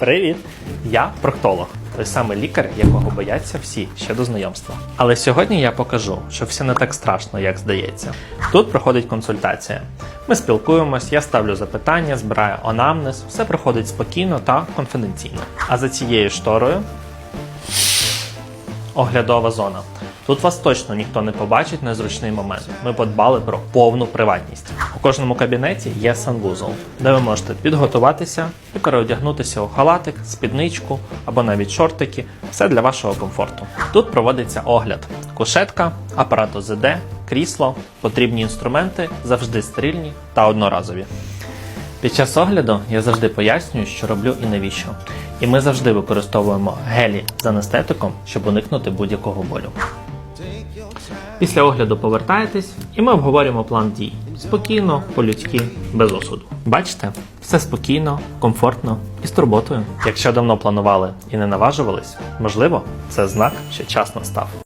Привіт! Я проктолог, той самий лікар, якого бояться всі ще до знайомства. Але сьогодні я покажу, що все не так страшно, як здається. Тут проходить консультація. Ми спілкуємось, я ставлю запитання, збираю анамнез, все проходить спокійно та конфіденційно. А за цією шторою оглядова зона. Тут вас точно ніхто не побачить на зручний момент. Ми подбали про повну приватність. У кожному кабінеті є санвузол, де ви можете підготуватися і переодягнутися у халатик, спідничку або навіть шортики. Все для вашого комфорту. Тут проводиться огляд: кушетка, апарат ОЗД, крісло, потрібні інструменти завжди стерильні та одноразові. Під час огляду я завжди пояснюю, що роблю і навіщо. І ми завжди використовуємо гелі з анестетиком, щоб уникнути будь-якого болю. Після огляду повертаєтесь, і ми обговорюємо план дій. Спокійно, по-людськи, без осуду. Бачите, все спокійно, комфортно і з турботою. Якщо давно планували і не наважувались, можливо, це знак, що час настав.